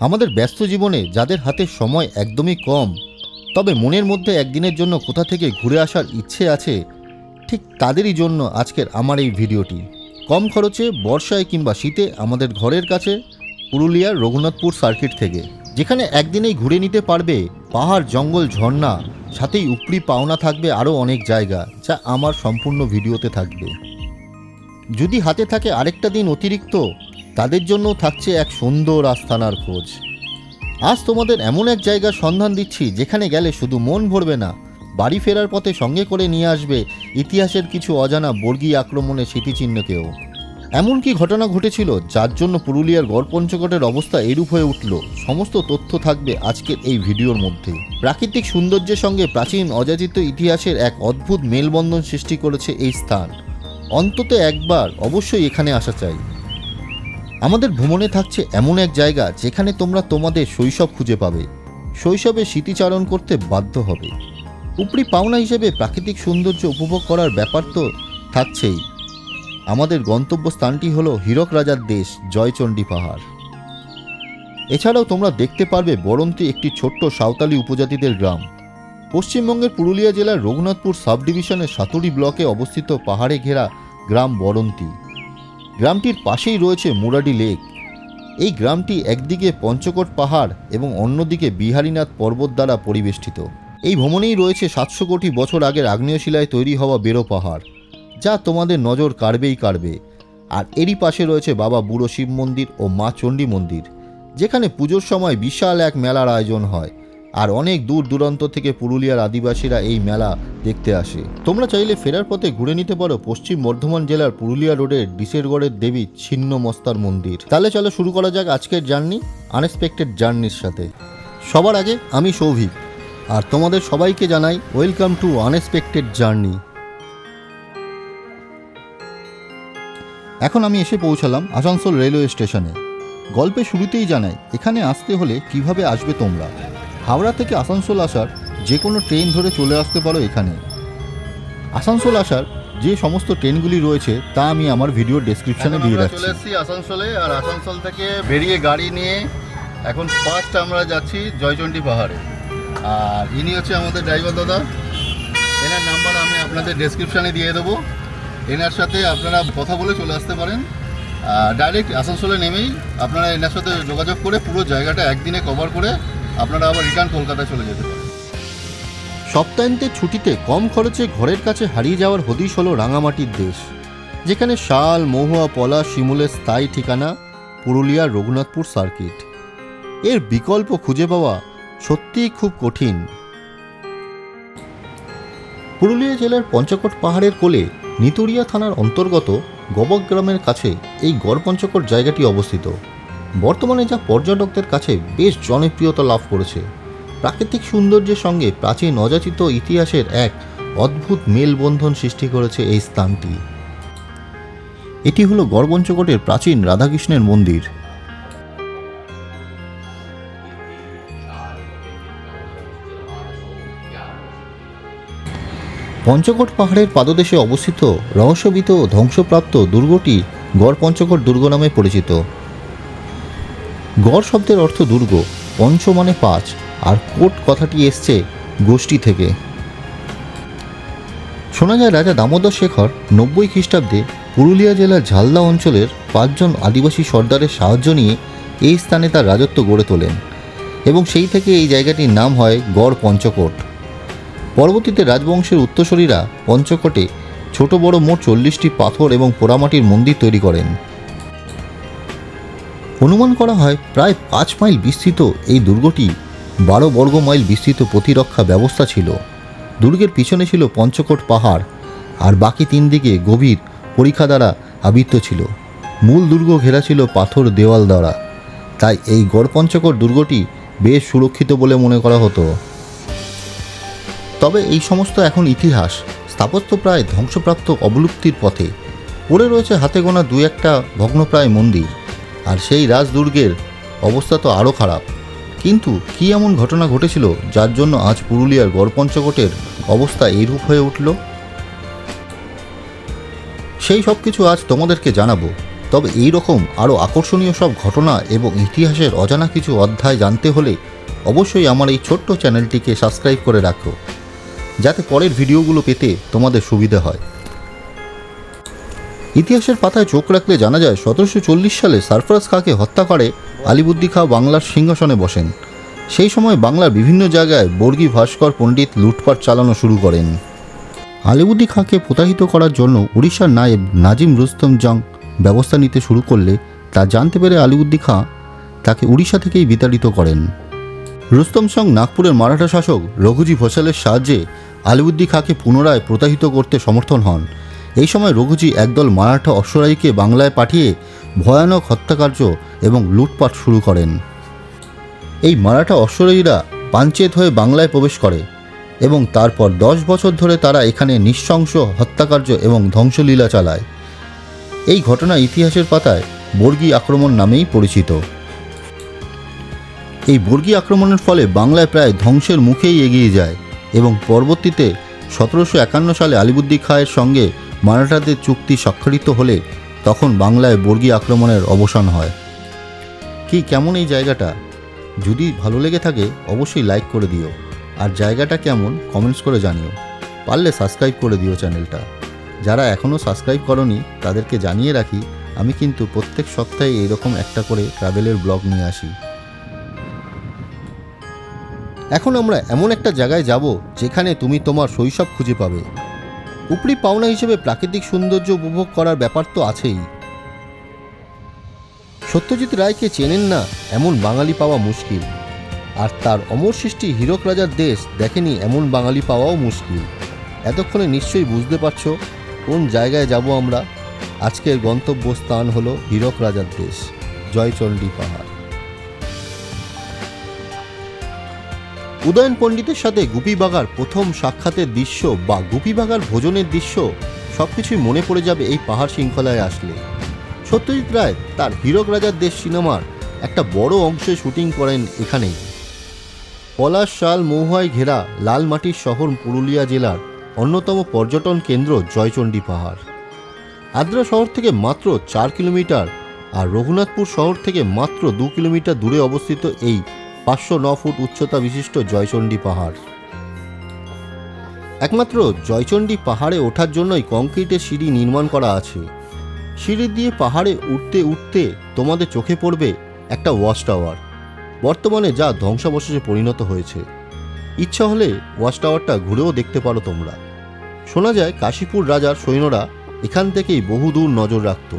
আমাদের ব্যস্ত জীবনে যাদের হাতে সময় একদমই কম, তবে মনের মধ্যে একদিনের জন্য কোথা থেকে ঘুরে আসার ইচ্ছে আছে, ঠিক তাদেরই জন্য আজকের আমার এই ভিডিওটি। কম খরচে, বর্ষায় কিংবা শীতে আমাদের ঘরের কাছে, পুরুলিয়ার রঘুনাথপুর সার্কিট থেকে, যেখানে একদিনেই ঘুরে নিতে পারবে পাহাড়, জঙ্গল, ঝর্ণা, সাথেই উপরি পাওনা থাকবে আরও অনেক জায়গা, যা আমার সম্পূর্ণ ভিডিওতে থাকবে। যদি হাতে থাকে আরেকটা দিন অতিরিক্ত তাদের জন্য থাকছে এক সুন্দর আস্থানার খোঁজ। আজ তোমাদের এমন এক জায়গার সন্ধান দিচ্ছি, যেখানে গেলে শুধু মন ভরবে না, বাড়ি ফেরার পথে সঙ্গে করে নিয়ে আসবে ইতিহাসের কিছু অজানা বর্গী আক্রমণের স্মৃতিচিহ্নকেও। এমন কি ঘটনা ঘটেছিল, যার জন্য পুরুলিয়ার গড় পঞ্চকটের অবস্থা এরূপ হয়ে উঠল। সমস্ত তথ্য থাকবে আজকের এই ভিডিওর মধ্যে। প্রাকৃতিক সৌন্দর্যের সঙ্গে প্রাচীন অযাচিত ইতিহাসের এক অদ্ভুত মেলবন্ধন সৃষ্টি করেছে এই স্থান। অন্তত একবার অবশ্যই এখানে আসা চাই। আমাদের ভ্রমণে থাকছে এমন এক জায়গা যেখানে তোমরা তোমাদের শৈশব খুঁজে পাবে। শৈশবে স্মৃতিচারণ করতে বাধ্য হবে। উপরি পাওনা হিসেবে প্রাকৃতিক সৌন্দর্য উপভোগ করার ব্যাপার তো থাকছেই। আমাদের গন্তব্য স্থানটি হলো হীরক রাজার দেশ, জয়চণ্ডী পাহাড়। এছাড়াও তোমরা দেখতে পারবে বরন্তি একটি ছোট্ট সাঁওতালি উপজাতিদের গ্রাম। পশ্চিমবঙ্গের পুরুলিয়া জেলার রঘুনাথপুর সাব ডিভিশনের সাতুরি ব্লকে অবস্থিত পাহাড়ে ঘেরা গ্রাম বরন্তি। গ্রামটির পাশেই রয়েছে মুরাডি লেক। এই গ্রামটি একদিকে পঞ্চকোট পাহাড় এবং অন্যদিকে বিহারীনাথ পর্বত দ্বারা পরিবেষ্টিত। এই ভ্রমণেই রয়েছে সাতশো কোটি বছর আগের আগ্নেয়শিলায় তৈরি হওয়া বেরো পাহাড়, যা তোমাদের নজর কাড়বেই কাড়বে। আর এরই পাশে রয়েছে বাবা বুড়ো শিব মন্দির ও মা চণ্ডী মন্দির, যেখানে পুজোর সময় বিশাল এক মেলার আয়োজন হয়। আর অনেক দূর দূরান্ত থেকে পুরুলিয়ার আদিবাসীরা এই মেলা দেখতে আসে। তোমরা চাইলে ফেরার পথে ঘুরে নিতে পারো পশ্চিম বর্ধমান জেলার পুরুলিয়া রোডের ডিসেরগড়ের দেবী ছিন্ন মস্তার মন্দির। তাহলে চলো শুরু করা যাক আজকের জার্নি, আনএক্সপেক্টেড জার্নির সাথে। সবার আগে আমি সৌভিক, আর তোমাদের সবাইকে জানাই ওয়েলকাম টু আনএক্সপেক্টেড জার্নি। এখন আমি এসে পৌঁছালাম আসানসোল রেলওয়ে স্টেশনে। গল্পের শুরুতেই জানাই, এখানে আসতে হলে কীভাবে আসবে তোমরা? হাওড়া থেকে আসানসোল আসার যে কোনো ট্রেন ধরে চলে আসতে পারো এখানে। আসানসোল আসার যে সমস্ত ট্রেনগুলি রয়েছে তা আমি আমার ভিডিও ডেসক্রিপশনে দিয়ে রাখছি। চলে এসেছি আসানসোলে আর আসানসোল থেকে বেরিয়ে গাড়ি নিয়ে এখন ফার্স্ট আমরা যাচ্ছি জয়চণ্ডী পাহাড়ে। আর ইনি হচ্ছে আমাদের ড্রাইভার দাদা। এনার নাম্বার আমি আপনাদের ডেসক্রিপশানে দিয়ে দেবো। এনার সাথে আপনারা কথা বলে চলে আসতে পারেন। ডাইরেক্ট আসানসোলে নেমেই আপনারা এনার সাথে যোগাযোগ করে পুরো জায়গাটা একদিনে কভার করে আপনারা আবার রিটার্ন কলকাতায় চলে যেতে পারেন। সপ্তাহান্তের ছুটিতে কম খরচে ঘরের কাছে হারিয়ে যাওয়ার হদিশ হলো রাঙামাটির দেশ, যেখানে শাল, মহুয়া, পলা, শিমুলের স্থায়ী ঠিকানা পুরুলিয়ার রঘুনাথপুর সার্কিট এর বিকল্প খুঁজে পাওয়া সত্যিই খুব কঠিন। পুরুলিয়া জেলার পঞ্চকোট পাহাড়ের কোলে নিতুরিয়া থানার অন্তর্গত গবক গ্রামের কাছে এই গড় পঞ্চকোট জায়গাটি অবস্থিত। বর্তমানে যা পর্যটকদের কাছে বেশ জনপ্রিয়তা লাভ করেছে। প্রাকৃতিক সৌন্দর্যের সঙ্গে প্রাচীন অযাচিত ইতিহাসের এক অদ্ভুত মেলবন্ধন সৃষ্টি করেছে এই স্থানটি। এটি হলো গড়পঞ্চকোটের প্রাচীন রাধাকৃষ্ণের মন্দির। পঞ্চকোট পাহাড়ের পাদদেশে অবস্থিত রহস্যবিত ধ্বংসপ্রাপ্ত দুর্গটি গড় পঞ্চকোট দুর্গ নামে পরিচিত। গড় শব্দের অর্থ দুর্গ, পঞ্চ মানে পাঁচ, আর কোট কথাটি এসছে গোষ্ঠী থেকে। শোনা যায় রাজা দামোদর শেখর নব্বই খ্রিস্টাব্দে পুরুলিয়া জেলার ঝালদা অঞ্চলের পাঁচজন আদিবাসী সর্দারের সাহায্য নিয়ে এই স্থানে তার রাজত্ব গড়ে তোলেন এবং সেই থেকে এই জায়গাটির নাম হয় গড় পঞ্চকোট। পরবর্তীতে রাজবংশের উত্তরসূরিরা পঞ্চকোটে ছোট বড় মোট চল্লিশটি পাথর এবং পোড়ামাটির মন্দির তৈরি করেন। অনুমান করা হয় প্রায় পাঁচ মাইল বিস্তৃত এই দুর্গটি বারো বর্গ মাইল বিস্তৃত প্রতিরক্ষা ব্যবস্থা ছিল। দুর্গের পিছনে ছিল পঞ্চকোট পাহাড় আর বাকি তিন দিকে গভীর পরীক্ষা দ্বারা আবৃত ছিল। মূল দুর্গ ঘেরা ছিল পাথর দেওয়াল দ্বারা। তাই এই গড় পঞ্চকোট দুর্গটি বেশ সুরক্ষিত বলে মনে করা হতো। তবে এই সমস্ত এখন ইতিহাস স্থাপত্য প্রায় ধ্বংসপ্রাপ্ত অবলুপ্তির পথে। পড়ে রয়েছে হাতে গোনা দু একটা ভগ্নপ্রায় মন্দির। আর সেই রাজদুর্গের অবস্থা তো আরও খারাপ। কিন্তু কী এমন ঘটনা ঘটেছিল যার জন্য আজ পুরুলিয়ার গড়পঞ্চকোটের অবস্থা এইরূপ হয়ে উঠল? সেই সব কিছু আজ তোমাদেরকে জানাব। তবে এই রকম আরও আকর্ষণীয় সব ঘটনা এবং ইতিহাসের অজানা কিছু অধ্যায় জানতে হলে অবশ্যই আমার এই ছোট্ট চ্যানেলটিকে সাবস্ক্রাইব করে রাখো। যাতে পরের ভিডিওগুলো পেতে তোমাদের সুবিধা হয়। ইতিহাসের পাতায় চোখ রাখলে জানা যায় সতেরোশো চল্লিশ সালে সারফরাজ খাঁকে হত্যা করে আলিবুদ্দি খাঁ বাংলার সিংহাসনে বসেন। সেই সময় বাংলার বিভিন্ন জায়গায় বর্গী ভাস্কর পণ্ডিত লুটপাট চালানো শুরু করেন। আলিবুদ্দি খাঁকে প্রতারিত করার জন্য উড়িষ্যার নায়েব নাজিম রুস্তম জং ব্যবস্থা নিতে শুরু করলে তা জানতে পেরে আলিউদ্দি খাঁ তাকে উড়িষ্যা থেকেই বিতাড়িত করেন। রুস্তম সং নাগপুরের মারাঠা শাসক রঘুজি ভোসালের সাহায্যে আলিউদ্দি খাঁকে পুনরায় প্রতারিত করতে সমর্থন হন। এই সময় রঘুজি একদল মারাঠা অশ্বরাইকে বাংলায় পাঠিয়ে ভয়ানক হত্যাকার্য এবং লুটপাট শুরু করেন। এই মারাঠা অশ্বরাইরা পাঞ্চেত হয়ে বাংলায় প্রবেশ করে এবং তারপর দশ বছর ধরে তারা এখানে নৃশংস হত্যাকার্য এবং ধ্বংসলীলা চালায়। এই ঘটনা ইতিহাসের পাতায় বর্গী আক্রমণ নামেই পরিচিত। এই বর্গী আক্রমণের ফলে বাংলায় প্রায় ধ্বংসের মুখেই এগিয়ে যায় এবং পরবর্তীতে সতেরোশো একান্ন সালে আলিবুদ্দি খাঁয়ের সঙ্গে মারাঠাদের চুক্তি স্বাক্ষরিত হলে তখন বাংলায় বর্গী আক্রমণের অবসান হয়। কি কেমন এই জায়গাটা? যদি ভালো লেগে থাকে, অবশ্যই লাইক করে দিও। আর জায়গাটা কেমন কমেন্টস করে জানিও। পারলে সাবস্ক্রাইব করে দিও চ্যানেলটা। যারা এখনও সাবস্ক্রাইব করনি, তাদেরকে জানিয়ে রাখি, আমি কিন্তু প্রত্যেক সপ্তাহে এরকম একটা করে ট্রাভেলের ব্লগ নিয়ে আসি। এখন আমরা এমন একটা জায়গায় যাব, যেখানে তুমি তোমার শৈশব খুঁজে পাবে। উপরি পাওনা হিসেবে প্রাকৃতিক সৌন্দর্য উপভোগ করার ব্যাপার তো আছেই। সত্যজিৎ রায়কে চেনেন না এমন বাঙালি পাওয়া মুশকিল। আর তার অমর সৃষ্টি হীরক রাজার দেশ দেখেনি এমন বাঙালি পাওয়াও মুশকিল। এতক্ষণে নিশ্চয়ই বুঝতে পারছ কোন জায়গায় যাব আমরা। আজকের গন্তব্যস্থান হলো হীরক রাজার দেশ, জয়চণ্ডী পাহাড়। উদয়ন পণ্ডিতের সাথে গুপি বাগার প্রথম সাক্ষাতের দৃশ্য বা গুপি বাগার ভোজনের দৃশ্য সব কিছুই মনে পড়ে যাবে এই পাহাড় শৃঙ্খলায় আসলে। সত্যজিৎ রায় তার হীরক রাজার দেশ সিনেমার একটা বড় অংশে শুটিং করেন এখানেই। পলাশ শাল মৌহায় ঘেরা লাল মাটির শহর পুরুলিয়া জেলার অন্যতম পর্যটন কেন্দ্র জয়চণ্ডী পাহাড়। আদ্রা শহর থেকে মাত্র চার কিলোমিটার আর রঘুনাথপুর শহর থেকে মাত্র দু কিলোমিটার দূরে অবস্থিত এই পাঁচশো ন ফুট উচ্চতা বিশিষ্ট জয়চণ্ডী পাহাড়। একমাত্র জয়চণ্ডী পাহাড়ে ওঠার জন্যই কংক্রিটের সিঁড়ি নির্মাণ করা আছে। সিঁড়ি দিয়ে পাহাড়ে উঠতে উঠতে তোমাদের চোখে পড়বে একটা ওয়াচ টাওয়ার। বর্তমানে যা ধ্বংসাবশেষে পরিণত হয়েছে। ইচ্ছা হলে ওয়াচ টাওয়ারটা ঘুরেও দেখতে পারো তোমরা। শোনা যায় কাশীপুর রাজার সৈন্যরা এখান থেকেই বহুদূর নজর রাখত।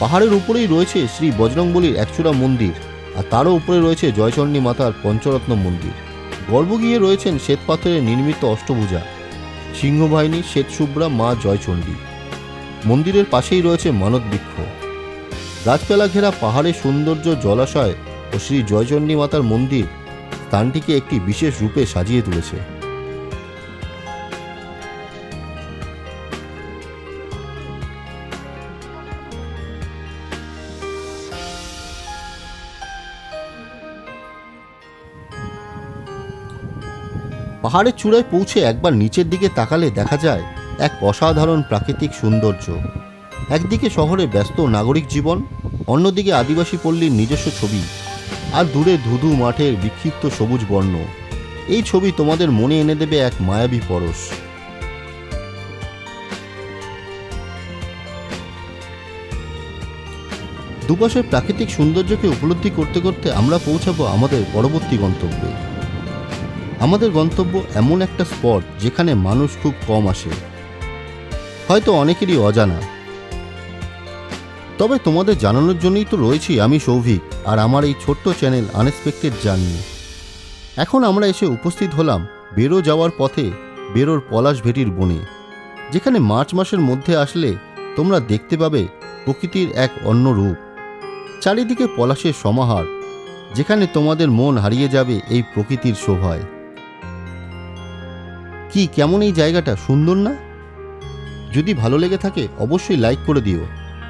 পাহাড়ের উপরেই রয়েছে শ্রী বজরংবলীর একচূড়া মন্দির, আর তারও উপরে রয়েছে জয়চণ্ডী মাতার পঞ্চরত্ন মন্দির। গর্ভগৃহে রয়েছেন শ্বেতপাথরে নির্মিত অষ্টভুজা, সিংহবাহিনী শ্বেতশুভ্রা মা জয়চণ্ডী। মন্দিরের পাশেই রয়েছে মানত বৃক্ষ। গাছপালা ঘেরা পাহাড়ের সৌন্দর্য, জলাশয় ও শ্রী জয়চণ্ডী মাতার মন্দির স্থানটিকে একটি বিশেষ রূপে সাজিয়ে তুলেছে। পাহাড়ের চূড়ায় পৌঁছে একবার নিচের দিকে তাকালে দেখা যায় এক অসাধারণ প্রাকৃতিক সৌন্দর্য। একদিকে শহরে ব্যস্ত নাগরিক জীবন, অন্যদিকে আদিবাসী পল্লীর নিজস্ব ছবি আর দূরে ধুধু মাঠের বিক্ষিপ্ত সবুজ বর্ণ। এই ছবি তোমাদের মনে এনে দেবে এক মায়াবী পরশ। দুপাশের প্রাকৃতিক সৌন্দর্যকে উপলব্ধি করতে করতে আমরা পৌঁছাবো আমাদের পরবর্তী গন্তব্যে। আমাদের গন্তব্য এমন একটা স্পট যেখানে মানুষ খুব কম আসে। হয়তো অনেকেরই অজানা। তবে তোমাদের জানানোর জন্যই তো রয়েছি আমি সৌভিক আর আমার এই ছোট্ট চ্যানেল আনএক্সপেক্টেড জার্নি। এখন আমরা এসে উপস্থিত হলাম বেরো যাওয়ার পথে বেরোর পলাশ ভেটির বনে, যেখানে মার্চ মাসের মধ্যে আসলে তোমরা দেখতে পাবে প্রকৃতির এক অন্য রূপ। চারিদিকে পলাশের সমাহার, যেখানে তোমাদের মন হারিয়ে যাবে এই প্রকৃতির শোভায়। কি, কেমন এই জায়গাটা? সুন্দর না? যদি ভালো লেগে থাকে, অবশ্যই লাইক করে দিও।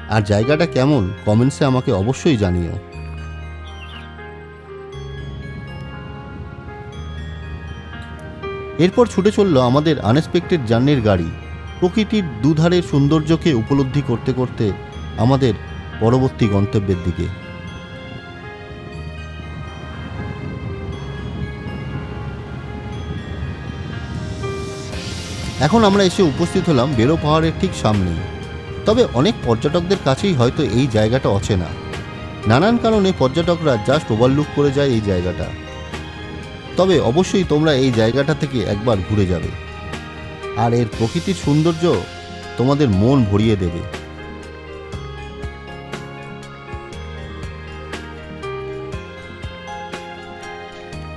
আর জায়গাটা কেমন কমেন্টসে আমাকে অবশ্যই জানিও। এরপর ছুটে চলল আমাদের আনএক্সপেক্টেড জার্নির গাড়ি। প্রকৃতির দুধারের সৌন্দর্যকে উপলব্ধি করতে করতে আমাদের পরবর্তী গন্তব্যের দিকে। এখন আমরা এসে উপস্থিত হলাম বেরো পাহাড়ের ঠিক সামনেই। তবে অনেক পর্যটকদের কাছেই হয়তো এই জায়গাটা অচেনা। নানান কারণে পর্যটকরা জাস্ট ওভারলুক করে যায় এই জায়গাটা। তবে অবশ্যই তোমরা এই জায়গাটা থেকে একবার ঘুরে যাবে। আর এর প্রকৃতির সৌন্দর্য তোমাদের মন ভরিয়ে দেবে।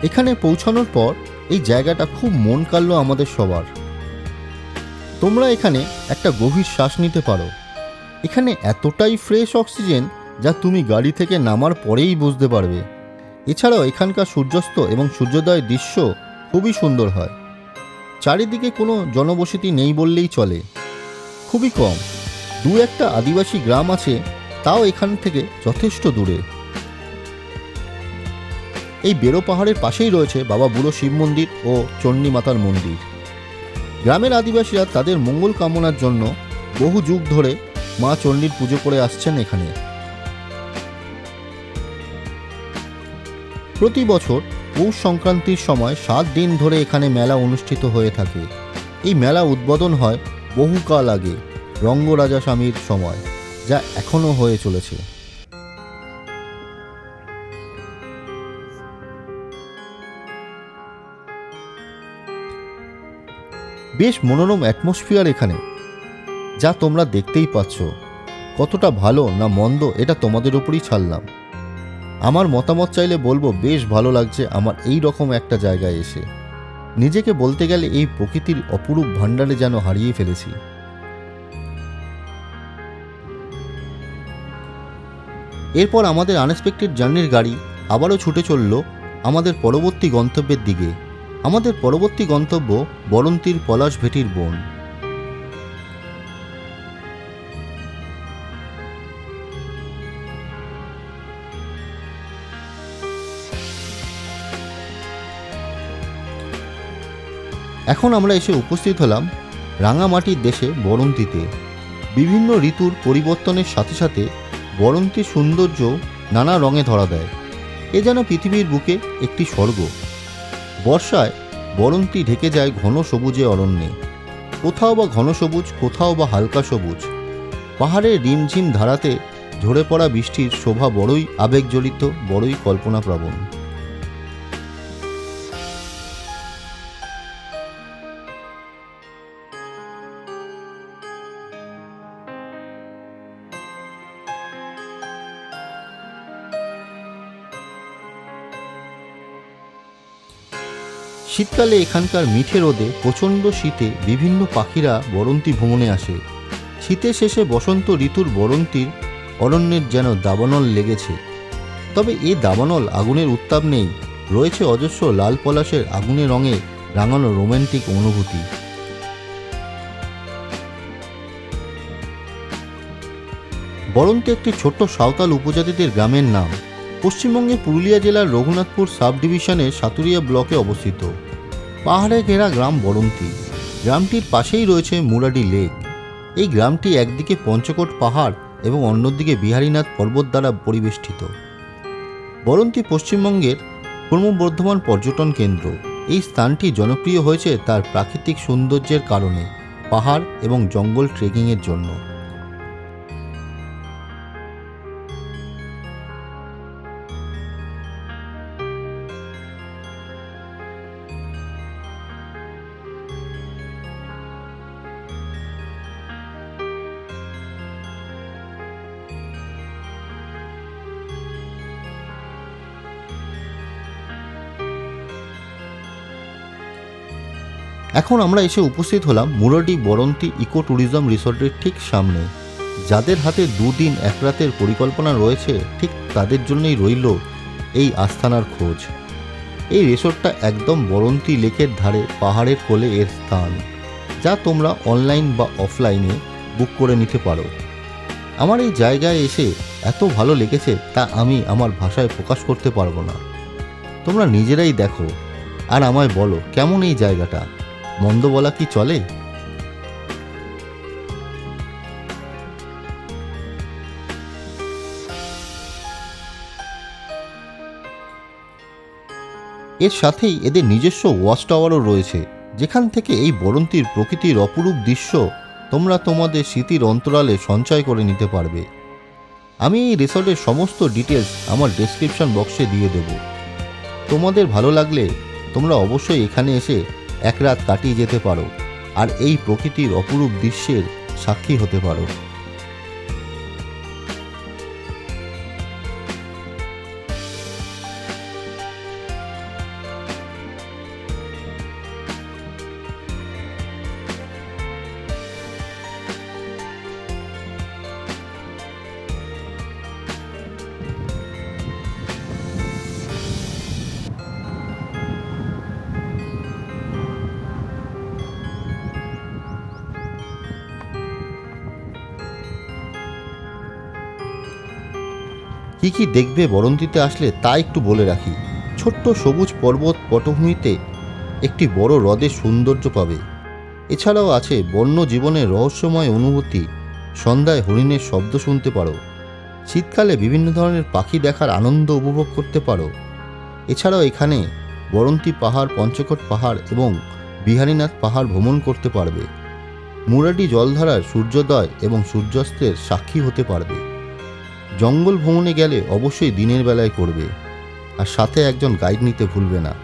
এখানে পৌঁছানোর পর এই জায়গাটা খুব মন কাড়লো আমাদের সবার। তোমরা এখানে একটা গভীর শ্বাস নিতে পারো। এখানে এতটাই ফ্রেশ অক্সিজেন যা তুমি গাড়ি থেকে নামার পরেই বুঝতে পারবে। এছাড়াও এখানকার সূর্যাস্ত এবং সূর্যোদয়ের দৃশ্য খুবই সুন্দর হয়। চারিদিকে কোনো জনবসতি নেই বললেই চলে। খুবই কম। দু একটা আদিবাসী গ্রাম আছে, তাও এখান থেকে যথেষ্ট দূরে। এই বেরো পাহাড়ের পাশেই রয়েছে বাবা বুড়ো শিব মন্দির ও চণ্ডী মাতার মন্দির। গ্রামের আদিবাসীরা তাদের মঙ্গল কামনার জন্য বহু যুগ ধরে মা চণ্ডীর পুজো করে আসছেন এখানে। প্রতি বছর পৌষ সংক্রান্তির সময় সাত দিন ধরে এখানে মেলা অনুষ্ঠিত হয়ে থাকে। এই মেলা উদ্বোধন হয় বহুকাল আগে, রঙ্গরাজা স্বামীর সময়, যা এখনও হয়ে চলেছে। বেশ মনোরম অ্যাটমসফিয়ার এখানে। যা তোমরা দেখতেই পাচ্ছ। কতটা ভালো না মন্দ এটা তোমাদের উপরই ছাড়লাম। আমার মতামত চাইলে বলব বেশ ভালো লাগছে আমার এই রকম একটা জায়গায় এসে। নিজেকে বলতে গেলে এই প্রকৃতির অপরূপ ভাণ্ডারে যেন হারিয়ে ফেলেছি। এরপর আমাদের আনএক্সপেক্টেড জার্নির গাড়ি আবারও ছুটে চলল আমাদের পরবর্তী গন্তব্যের দিকে। আমাদের পরবর্তী গন্তব্য বরন্তির পলাশ ভেটির বন। এখন আমরা এসে উপস্থিত হলাম রাঙামাটির দেশে বরন্তিতে। বিভিন্ন ঋতুর পরিবর্তনের সাথে সাথে বরন্তির সৌন্দর্য নানা রঙে ধরা দেয়। এ যেন পৃথিবীর বুকে একটি স্বর্গ। বর্ষায় বরন্তি ঢেকে যায় ঘন সবুজে অরণ্যে। কোথাও বা ঘন সবুজ, কোথাও বা হালকা সবুজ। পাহাড়ের রিমঝিম ধারাতে ঝরে পড়া বৃষ্টির শোভা বড়ই আবেগজড়িত, বড়ই কল্পনাপ্রবণ। শীতকালে এখানকার মিঠে রোদে প্রচণ্ড শীতে বিভিন্ন পাখিরা বরন্তি ভ্রমণে আসে। শীতের শেষে বসন্ত ঋতুর বরন্তির অরণ্যের যেন দাবানল লেগেছে। তবে এ দাবানল আগুনের উত্তাপ নেই, রয়েছে অজস্র লাল পলাশের আগুনে রঙে রাঙানো রোমান্টিক অনুভূতি। বরন্তি একটি ছোট্ট সাঁওতাল উপজাতিদের গ্রামের নাম। পশ্চিমবঙ্গের পুরুলিয়া জেলার রঘুনাথপুর সাব ডিভিশনের সাতুরিয়া ব্লকে অবস্থিত। পাহাড়ে ঘেরা গ্রাম বরন্তি। গ্রামটির পাশেই রয়েছে মুরাডি লেক। এই গ্রামটি একদিকে পঞ্চকোট পাহাড় এবং অন্যদিকে বিহারীনাথ পর্বত দ্বারা পরিবেষ্টিত। বরন্তি পশ্চিমবঙ্গের ক্রমবর্ধমান পর্যটন কেন্দ্র। এই স্থানটি জনপ্রিয় হয়েছে তার প্রাকৃতিক সৌন্দর্যের কারণে, পাহাড় এবং জঙ্গল ট্রেকিংয়ের জন্য। এখন আমরা এসে উপস্থিত হলাম মুরাডি বরন্তি ইকো ট্যুরিজম রিসর্টের ঠিক সামনে। যাদের হাতে দুদিন এক রাতের পরিকল্পনা রয়েছে, ঠিক তাদের জন্যই রইল এই আস্থানার খোঁজ। এই রিসর্টটা একদম বরন্তি লেকের ধারে পাহাড়ের কোলে এর স্থান, যা তোমরা অনলাইন বা অফলাইনে বুক করে নিতে পারো। আমার এই জায়গায় এসে এত ভালো লেগেছে তা আমি আমার ভাষায় প্রকাশ করতে পারব না। তোমরা নিজেরাই দেখো, আর আমায় বলো কেমন এই জায়গাটা? মন্দ বলা কি চলে? এর সাথেই এদের নিজস্ব ওয়াচ টাওয়ারও রয়েছে, যেখান থেকে এই বরন্তির প্রকৃতির অপরূপ দৃশ্য তোমরা তোমাদের স্মৃতির অন্তরালে সঞ্চয় করে নিতে পারবে। আমি এই রিসর্টের সমস্ত ডিটেলস আমার ডেসক্রিপশন বক্সে দিয়ে দেব। তোমাদের ভালো লাগলে তোমরা অবশ্যই এখানে এসে এক রাত কাটিয়ে যেতে পারো আর এই প্রকৃতির অপরূপ দৃশ্যের সাক্ষী হতে পারো। কি কি দেখবে বরন্তিতে আসলে তা একটু বলে রাখি। ছোট্ট সবুজ পর্বত পটভূমিতে একটি বড় হ্রদের সৌন্দর্য পাবে। এছাড়াও আছে বন্য জীবনের রহস্যময় অনুভূতি। সন্ধ্যায় হরিণের শব্দ শুনতে পারো। শীতকালে বিভিন্ন ধরনের পাখি দেখার আনন্দ উপভোগ করতে পারো। এছাড়াও এখানে বরন্তি পাহাড়, পঞ্চকোট পাহাড় এবং বিহারীনাথ পাহাড় ভ্রমণ করতে পারবে। মুরাডি জলধারার সূর্যোদয় এবং সূর্যাস্তের সাক্ষী হতে পারবে। জঙ্গল ভ্রমণে গেলে অবশ্যই দিনের বেলায় করবে। আর সাথে একজন গাইড নিতে ভুলবে না।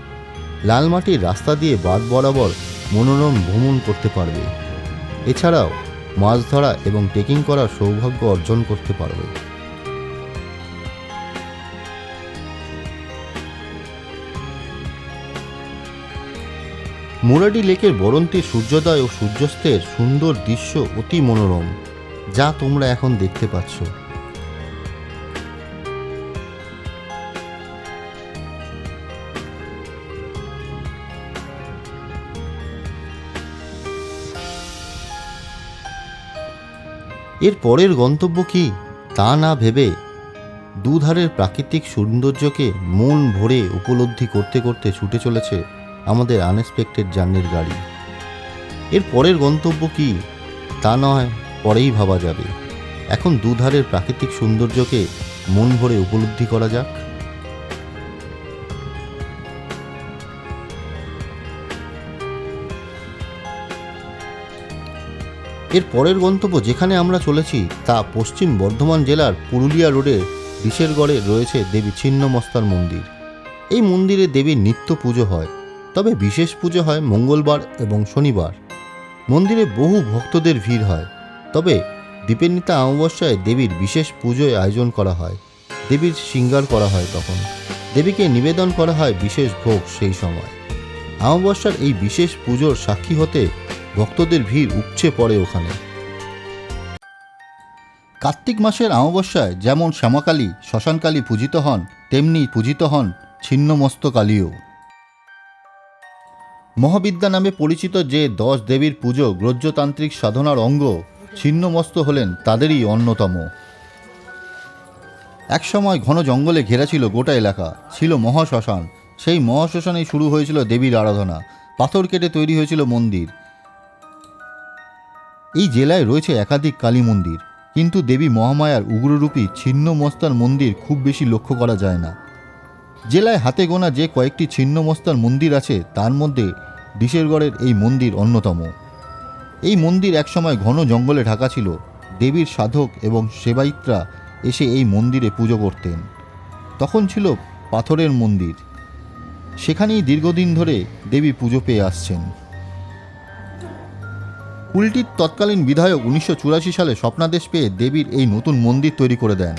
লাল মাটির রাস্তা দিয়ে বাদ বরাবর মনোরম ভ্রমণ করতে পারবে। এছাড়াও মাছ ধরা এবং ট্রেকিং করার সৌভাগ্য অর্জন করতে পারবে। মুরাডি লেকের বরন্তি সূর্যোদয় ও সূর্যাস্তের সুন্দর দৃশ্য অতি মনোরম, যা তোমরা এখন দেখতে পাচ্ছ। এর পরের গন্তব্য কি তা না ভেবে দুধারের প্রাকৃতিক সৌন্দর্যকে মন ভরে উপলব্ধি করতে করতে ছুটে চলেছে আমাদের আনএক্সপেক্টেড জার্নির গাড়ি। এর পরের গন্তব্য কি তা নয়, পরেই ভাবা যাবে। এখন দুধারের প্রাকৃতিক সৌন্দর্যকে মন ভরে উপলব্ধি করা যাক। এর পরের গন্তব্য যেখানে আমরা চলেছি তা পশ্চিম বর্ধমান জেলার পুরুলিয়া রোডের বিশেরগড়ে রয়েছে দেবী ছিন্নমস্তার মন্দির। এই মন্দিরে দেবীর নিত্য পুজো হয়, তবে বিশেষ পুজো হয় মঙ্গলবার এবং শনিবার। মন্দিরে বহু ভক্তদের ভিড় হয়, তবে দীপেন্নিতা অমাবস্যায় দেবীর বিশেষ পুজোয় আয়োজন করা হয়, দেবীর শৃঙ্গার করা হয় তখন। দেবীকে নিবেদন করা হয় বিশেষ ভোগ সেই সময়। অমাবস্যার এই বিশেষ পুজোর সাক্ষী হতে ভক্তদের ভিড় উপচে পড়ে ওখানে। কার্তিক মাসের অমাবস্যায় যেমন শ্যামাকালী, শ্মশানকালী পূজিত হন, তেমনি পূজিত হন ছিন্নমস্ত কালীও মহাবিদ্যা নামে পরিচিত যে দশ দেবীর পুজো গ্রজ্যতান্ত্রিক সাধনার অঙ্গ ছিন্নমস্ত হলেন তাদেরই অন্যতম। একসময় ঘন জঙ্গলে ঘেরা ছিল গোটা এলাকা, ছিল মহাশ্মশান। সেই মহাশ্মশানেই শুরু হয়েছিল দেবীর আরাধনা। পাথর কেটে তৈরি হয়েছিল মন্দির। এই জেলায় রয়েছে একাধিক কালী মন্দির, কিন্তু দেবী মহামায়ার উগ্ররূপী ছিন্ন মস্তার মন্দির খুব বেশি লক্ষ্য করা যায় না। জেলায় হাতে গোনা যে কয়েকটি ছিন্ন মস্তার মন্দির আছে, তার মধ্যে ডিশেরগড়ের এই মন্দির অন্যতম। এই মন্দির একসময় ঘন জঙ্গলে ঢাকা ছিল। দেবীর সাধক এবং সেবায়িতরা এসে এই মন্দিরে পুজো করতেন। তখন ছিল পাথরের মন্দির। সেখানেই দীর্ঘদিন ধরে দেবী পুজো পেয়ে আসছেন। কুলটির তৎকালীন বিধায়ক উনিশশো চুরাশি সালে স্বপ্নাদেশ পেয়ে দেবীর এই নতুন মন্দির তৈরি করে দেন।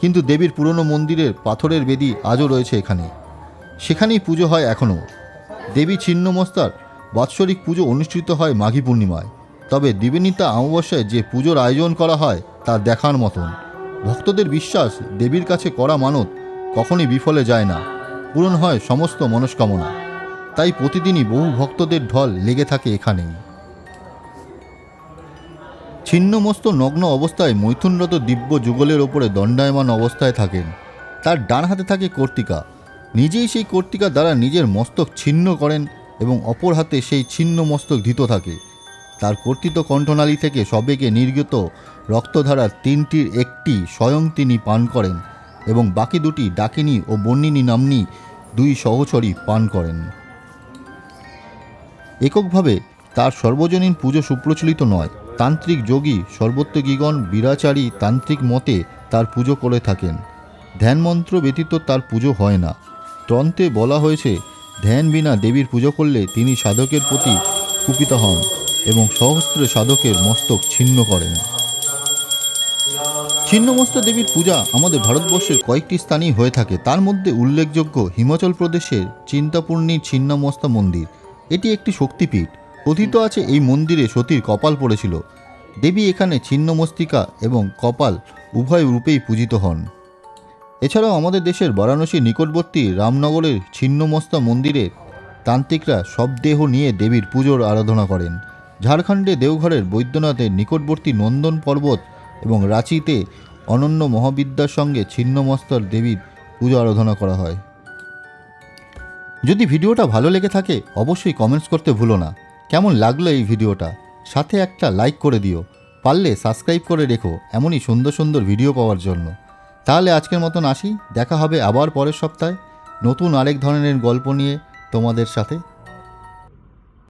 কিন্তু দেবীর পুরনো মন্দিরের পাথরের বেদি আজও রয়েছে এখানে। সেখানেই পুজো হয় এখনও। দেবী ছিন্নমস্তার বাৎসরিক পুজো অনুষ্ঠিত হয় মাঘী পূর্ণিমায়। তবে দিবেনিতা অমাবস্যায় যে পুজোর আয়োজন করা হয় তা দেখার মতন। ভক্তদের বিশ্বাস, দেবীর কাছে করা মানত কখনই বিফলে যায় না। পূরণ হয় সমস্ত মনস্কামনা। তাই প্রতিদিনই বহু ভক্তদের ঢল লেগে থাকে এখানেই। ছিন্নমস্ত নগ্ন অবস্থায় মৈথুনরত দিব্য যুগলের ওপরে দণ্ডায়মান অবস্থায় থাকেন। তার ডান হাতে থাকে কর্তিকা। নিজেই সেই কর্তিকা দ্বারা নিজের মস্তক ছিন্ন করেন এবং অপর হাতে সেই ছিন্ন মস্তক ধৃত থাকে। তার কর্তৃত কণ্ঠনালী থেকে সবেগে নির্গত রক্তধারার তিনটির একটি স্বয়ং তিনি পান করেন এবং বাকি দুটি ডাকিনী ও বন্যিনী নাম্নী দুই সহচরী পান করেন। এককভাবে তার সর্বজনীন পুজো সুপ্রচলিত নয় তান্ত্রিক যোগী সর্বত্রগীগণ বিরাচারী তান্ত্রিক মতে তার পুজো করে থাকেন। ধ্যান মন্ত্র ব্যতীত তার পুজো হয় না। তন্ত্রে বলা হয়েছে, ধ্যান বিনা দেবীর পুজো করলে তিনি সাধকের প্রতি কুপিত হন এবং সহস্রে সাধকের মস্তক ছিন্ন করেন। ছিন্নমস্তা দেবীর পূজা আমাদের ভারতবর্ষের কয়েকটি স্থানেই হয়ে থাকে। তার মধ্যে উল্লেখযোগ্য হিমাচল প্রদেশের চিন্তাপূর্ণী ছিন্নমস্তা মন্দির। এটি একটি শক্তিপীঠ। কথিত আছে এই মন্দিরে সতীর কপাল পড়েছিল। দেবী এখানে ছিন্নমস্তিকা এবং কপাল উভয় রূপেই পূজিত হন। এছাড়াও আমাদের দেশের বারাণসীর নিকটবর্তী রামনগরের ছিন্নমস্তা মন্দিরে তান্ত্রিকরা সব দেহ নিয়ে দেবীর পুজোর আরাধনা করেন। ঝাড়খণ্ডে দেওঘরের বৈদ্যনাথের নিকটবর্তী নন্দন পর্বত এবং রাঁচিতে অনন্য মহাবিদ্যার সঙ্গে ছিন্নমস্তর দেবীর পুজো আরাধনা করা হয়। যদি ভিডিওটা ভালো লেগে থাকে, অবশ্যই কমেন্টস করতে ভুলো না। কেমন লাগল এই ভিডিওটা? সাথে একটা লাইক করে দিও। পারলে সাবস্ক্রাইব করে রেখো এমনই সুন্দর সুন্দর ভিডিও পাওয়ার জন্য। তাহলে আজকের মতন আসি, দেখা হবে আবার পরের সপ্তাহে। নতুন আরেক ধরনের গল্প নিয়ে তোমাদের সাথে